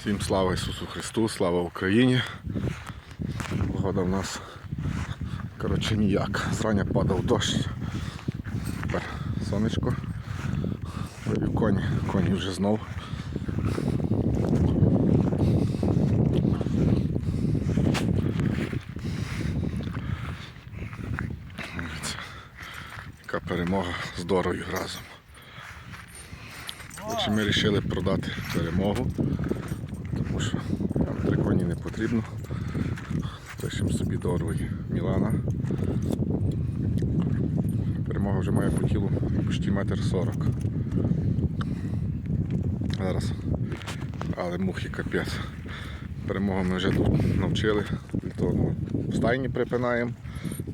Всім слава Ісусу Христу, слава Україні. Погода в нас коротше ніяк. Зрання падав дощ. Тепер сонечко. Вивів коні, коні вже знов. Яка перемога з Дорою разом. Ми вирішили продати перемогу, тому що нам три не потрібно. Пишемо собі Дору і Мілана. Перемога вже має по тілу почти метр сорок. Зараз. Але мухи капець. Перемогу ми вже тут навчили. Того ну, в стайні припинаємо.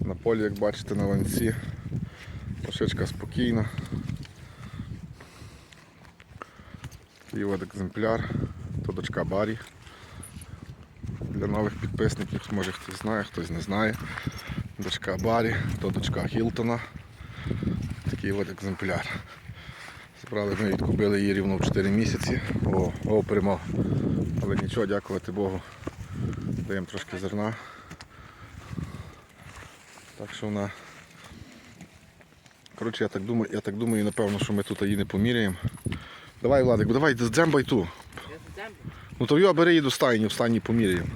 На полі, як бачите, на ланці. Лошичка спокійна. От екземпляр, то дочка Барі. Для нових підписників, може хтось знає, хтось не знає. Дочка Барі, то дочка Гілтона. Такий от екземпляр. Збрали ми відкупили її рівно в 4 місяці. О, о, перемог. Але нічого, дякувати Богу. Даємо трошки зерна. Так що вона. Коротше, я так думаю, я так думаю, напевно, що ми тут її не поміряємо. Давай, Владик, давай дзембай ту. Ну то його бери її до стайні, в стайні поміряємо.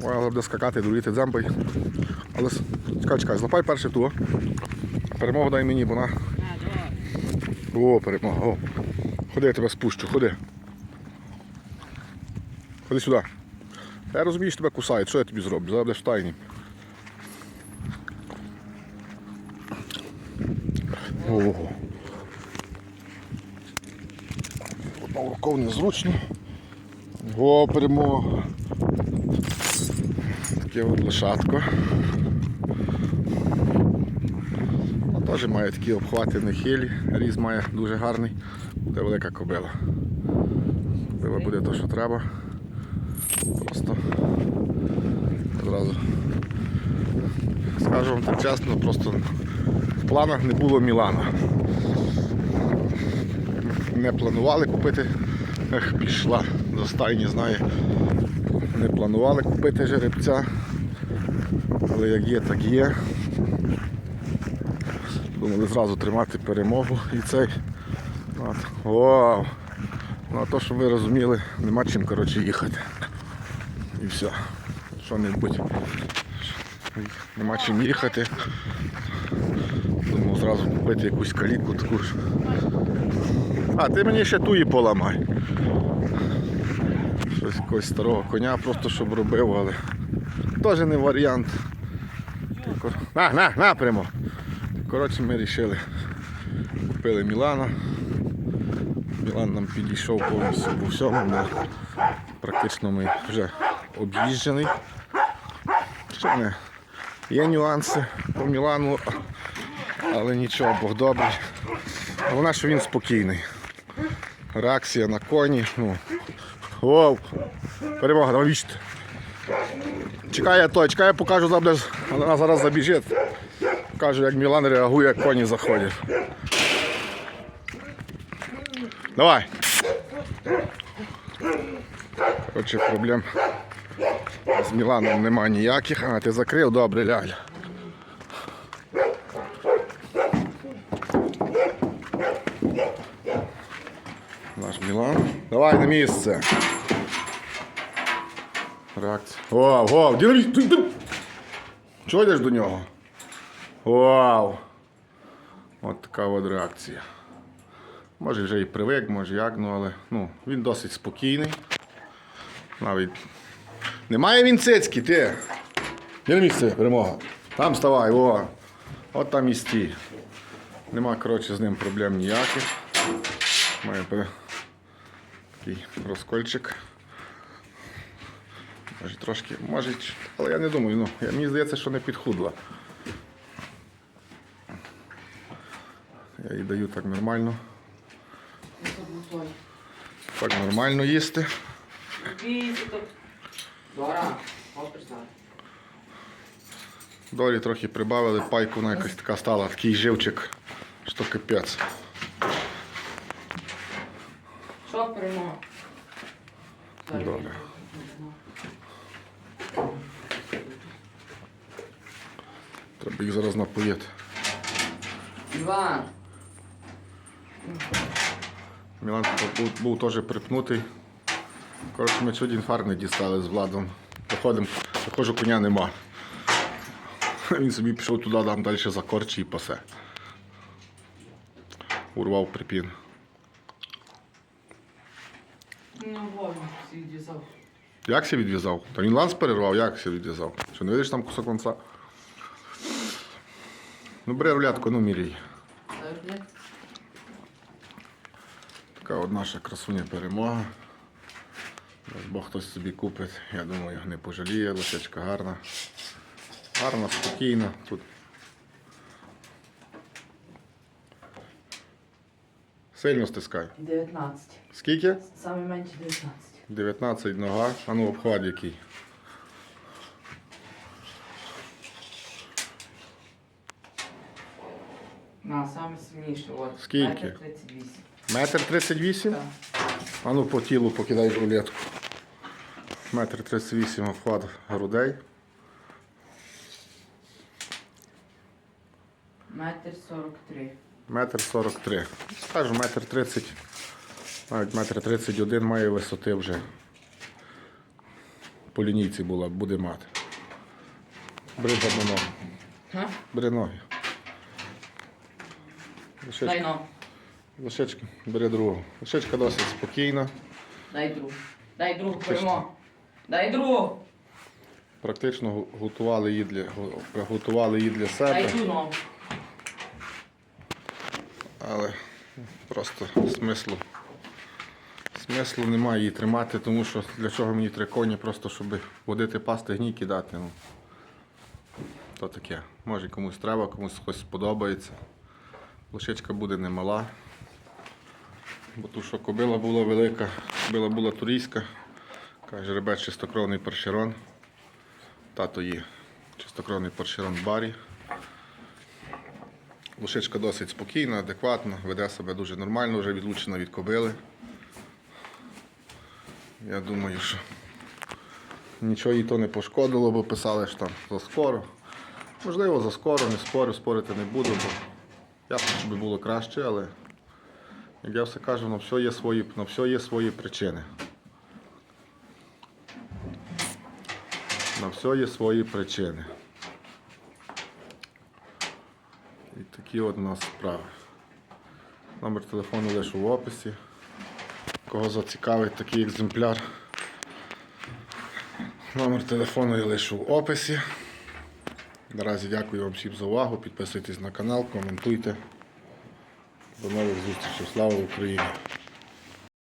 Ой, але буде скакати, другий ти дзембай. Але чекай, чекай, злапай перше ту. Перемогу дай мені, бо вона. О, перемога. О. Ходи, я тебе спущу, ходи. Ходи сюди. Я розумію, що тебе кусають, що я тобі зроблю? Зараз будеш в тайні. Ого. Рукав незручно. О, перемога. Таке от лошадко. А теж має такі обхвати нехилі. Різ має дуже гарний. Буде велика кобила. Кобила буде те, що треба. Просто одразу скажу вам так чесно, просто в планах не було Мілана. Не планували купити, ех, пішла до стайні, знає. Не планували купити жеребця, але як є, так є. Думали зразу тримати перемогу і цей. От. Вау! Ну а то, щоб ви розуміли, нема чим коротше їхати. І все. Що-небудь. Нема чим їхати. Думав зразу купити якусь калітку таку ж. А, ти мені ще туї поламай. Щось якогось старого коня просто щоб робив, але теж не варіант. На, на, на прямо. Коротше, ми вирішили. Купили Мілана. Мілан нам підійшов повністю по всьому, бо практично ми вже об'їжджений. Ще не. Є нюанси по Мілану, але нічого, Бог добрий. Головне, що він спокійний. Реакція на коні. Ну. Воу! Перемога, давай вічте. Чекай я той, чекай, я покажу зараз, вона зараз забіжить. Покажу, як Мілан реагує, як коні заходять. Давай. Коротше, проблем з Міланом нема ніяких. А, ти закрив, добре, ляль. Наш Давай на місце. Реакція. Вау, вау, динаміт. Чого йдеш до нього? Вау. От така от реакція. Може вже і привик, може як, ну але ну, він досить спокійний. Навіть немає він цицьки, ти. Є на місце, перемога. Там вставай, о. От там і стій. Нема, коротше, з ним проблем ніяких. Має такий розкольчик. Може трошки, може, але я не думаю, ну, я- мені здається, що не підхудла. Я їй даю так нормально. Так нормально їсти. Долі трохи прибавили, пайку вона якась така стала, такий живчик, що капець. Що перемога? Добре. Треба їх зараз напоїти. Іван, Мілан був, був теж припнутий. Коротше, ми сьогодні інфаркт не дістали з владом. Виходимо, виходжу, коня нема. Він собі пішов туди, там далі за корчі і пасе. Урвав припін. Ну вольно, всі дізав. Як ся відв'язав? Та він ланц перервав, як ся відв'язав? Що не видиш там кусок ланца? Ну бери рулятку, ну міряй. Така от наша красуня перемога. Бог хтось собі купить, я думаю, не пожаліє, лошечка гарна. Гарна, спокійна. Тут сильно стискай. 19. Скільки? Саме менше 19. 19 нога. А ну обхват який. На, саме сильніше, от. Скільки? Метр 38. Метр 38? Так. А ну по тілу покидай рулетку. Метр 38 обхват грудей. Метр 43. Метр 43. Скажу, метр 30. Навіть метр 31 має висоти вже. По лінійці була, буде мати. Бери одну ногу. Га? Бери ноги. Дай Лошечка, ногу. лошечка, бери другу. Лошечка досить спокійна. Дай другу. Дай другу перемогу. Дай другу. Практично готували її для, приготували її для Дай ту ногу. але просто смислу. Смислу немає її тримати, тому що для чого мені три коні, просто щоб водити пасти, гній кидати. Ну, то таке. Може комусь треба, комусь щось сподобається. Лошичка буде немала. Бо ту, що кобила була велика, кобила була турійська. Каже, жеребець чистокровний першерон. Тато є чистокровний першерон барі. Лошичка досить спокійна, адекватна, веде себе дуже нормально, вже відлучена від кобили. Я думаю, що нічого їй то не пошкодило, бо писали, що там заскоро. Можливо, заскоро, не спорю, спорити не буду, бо ясно, щоб було краще, але як я все кажу, на все є свої, на все є свої причини. На все є свої причини. І такі от у нас справи. Номер телефону лише в описі. Кого зацікавить такий екземпляр. Номер телефону я лишу в описі. Наразі дякую вам всім за увагу. Підписуйтесь на канал, коментуйте. До нових зустрічей. Слава Україні!